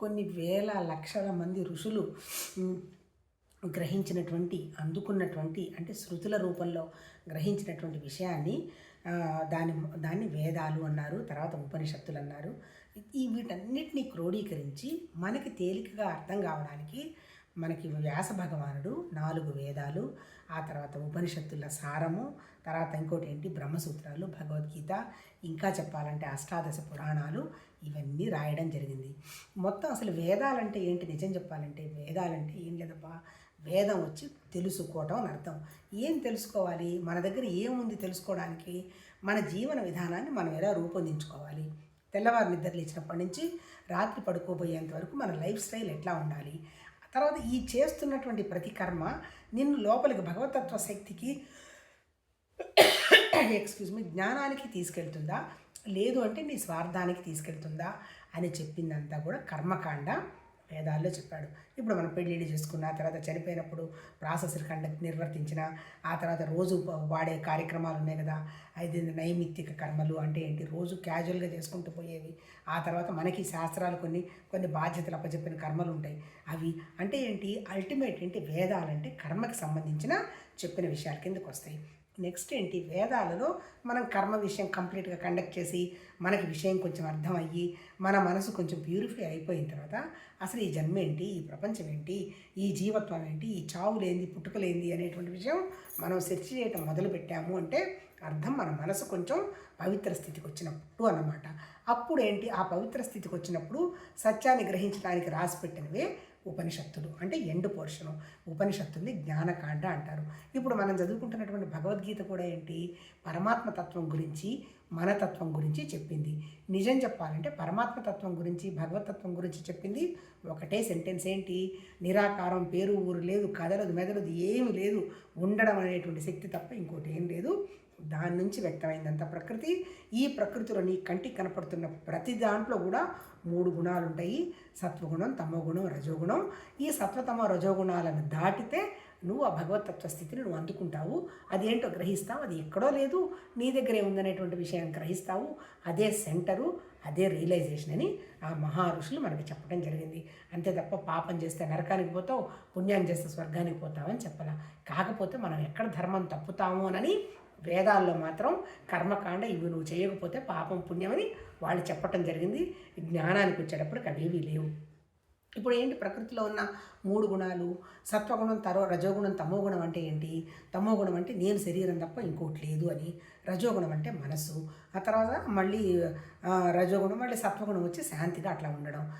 కొన్ని వేల లక్షల మంది ఋషులు గ్రహించినటువంటి అందుకున్నటువంటి అంటే శృతుల రూపంలో గ్రహించినటువంటి విషయాన్ని దాని దాన్ని వేదాలు అన్నారు తర్వాత ఉపనిషత్తులు అన్నారు. ఈ వీటన్నిటిని క్రోడీకరించి మనకి తేలికగా అర్థం కావడానికి మనకి వ్యాస భగవానుడు నాలుగు వేదాలు ఆ తర్వాత ఉపనిషత్తుల సారము తర్వాత ఇంకోటి ఏంటి? బ్రహ్మసూత్రాలు భగవద్గీత ఇంకా చెప్పాలంటే అష్టాదశ పురాణాలు ఇవన్నీ రాయడం జరిగింది. మొత్తం అసలు వేదాలంటే ఏంటి? నిజం చెప్పాలంటే వేదాలంటే ఏం లేదబ్బా. వేదం వచ్చి తెలుసుకోవటం అని అర్థం. ఏం తెలుసుకోవాలి? మన దగ్గర ఏముంది తెలుసుకోవడానికి? మన జీవన విధానాన్ని మనం ఎలా రూపొందించుకోవాలి? తెల్లవారు నిద్రలు ఇచ్చినప్పటి నుంచి రాత్రి పడుకోబోయేంత వరకు మన లైఫ్ స్టైల్ ఎట్లా ఉండాలి? తర్వాత ఈ చేస్తున్నటువంటి ప్రతి కర్మ నిన్ను లోపలికి భగవతత్వ శక్తికి ఎక్స్క్యూజ్ మీ జ్ఞానానికి తీసుకెళ్తుందా? లేదు అంటే నీ స్వార్థానికి తీసుకెళ్తుందా? అని చెప్పిందంతా కూడా కర్మకాండ. వేదాల్లో చెప్పాడు. ఇప్పుడు మనం పెళ్ళిళ్ళు చేసుకున్న తర్వాత చనిపోయినప్పుడు ప్రాసెస్ కండక్ట్ నిర్వర్తించిన ఆ తర్వాత రోజు వాడే కార్యక్రమాలు ఉన్నాయి కదా ఐదు నైమిత్తిక కర్మలు అంటే ఏంటి? రోజు క్యాజువల్గా చేసుకుంటూ పోయేవి. ఆ తర్వాత మనకి శాస్త్రాలు కొన్ని కొన్ని బాధ్యతలు అప్పచెప్పిన కర్మలు ఉంటాయి. అవి అంటే ఏంటి? అల్టిమేట్ ఏంటి వేదాలంటే కర్మకి సంబంధించిన చెప్పిన విషయాల కిందకు వస్తాయి నెక్స్ట్ ఏంటి? వేదాలలో మనం కర్మ విషయం కంప్లీట్గా కండక్ట్ చేసి మనకి విషయం కొంచెం అర్థం అయ్యి మన మనసు కొంచెం ప్యూరిఫై అయిపోయిన తర్వాత అసలు ఈ జన్మ ఏంటి? ఈ ప్రపంచం ఏంటి? ఈ జీవత్వం ఏంటి? ఈ చావులేంది పుట్టుకలేంది అనేటువంటి విషయం మనం సెర్చ్ చేయటం మొదలు పెట్టాము అంటే అర్థం మన మనసు కొంచెం పవిత్ర స్థితికి వచ్చినప్పుడు అన్నమాట. అప్పుడు ఏంటి? ఆ పవిత్ర స్థితికి వచ్చినప్పుడు సత్యాన్ని గ్రహించడానికి రాసి పెట్టినవే ఉపనిషత్తులు అంటే ఎండు పోర్షను. ఉపనిషత్తుల్ని జ్ఞానకాండ అంటారు. ఇప్పుడు మనం చదువుకుంటున్నటువంటి భగవద్గీత కూడా ఏంటి? పరమాత్మ తత్వం గురించి మన తత్వం గురించి చెప్పింది. నిజం చెప్పాలంటే పరమాత్మ తత్వం గురించి భగవతత్వం గురించి చెప్పింది. ఒకటే సెంటెన్స్ ఏంటి? నిరాకారం పేరు ఊరు లేదు కదలదు మెదలదు ఏమి లేదు. ఉండడం అనేటువంటి శక్తి తప్ప ఇంకోటి ఏం లేదు. దాని నుంచి వ్యక్తమైందంత ప్రకృతి ఈ ప్రకృతిలో నీ కంటికి కనపడుతున్న ప్రతి దాంట్లో కూడా మూడు గుణాలు ఉంటాయి. సత్వగుణం తమోగుణం రజోగుణం. ఈ సత్వతమ రజోగుణాలను దాటితే నువ్వు ఆ భగవతత్వ స్థితిని నువ్వు అందుకుంటావు. అదేంటో గ్రహిస్తావు. అది ఎక్కడో లేదు. నీ దగ్గరే ఉందనేటువంటి విషయం గ్రహిస్తావు. అదే సెంటరు అదే రియలైజేషన్ అని ఆ మహా ఋషులు మనకి చెప్పడం జరిగింది. అంతే తప్ప పాపం చేస్తే నరకానికి పోతావు పుణ్యం చేస్తే స్వర్గానికి పోతావని చెప్పాల. కాకపోతే మనం ఎక్కడ ధర్మం తప్పుతామో అని వేదాల్లో మాత్రం కర్మకాండ ఇవి నువ్వు చేయకపోతే పాపం పుణ్యమని వాళ్ళు చెప్పటం జరిగింది. జ్ఞానానికి వచ్చేటప్పటికి అవేవి లేవు. ఇప్పుడు ఏంటి? ప్రకృతిలో ఉన్న మూడు గుణాలు సత్వగుణం తరో రజోగుణం తమోగుణం అంటే ఏంటి? తమోగుణం అంటే నేను శరీరం తప్ప ఇంకోటి లేదు అని. రజోగుణం అంటే మనస్సు. ఆ తర్వాత మళ్ళీ రజోగుణం మళ్ళీ సత్వగుణం వచ్చి శాంతిగా అట్లా ఉండడం.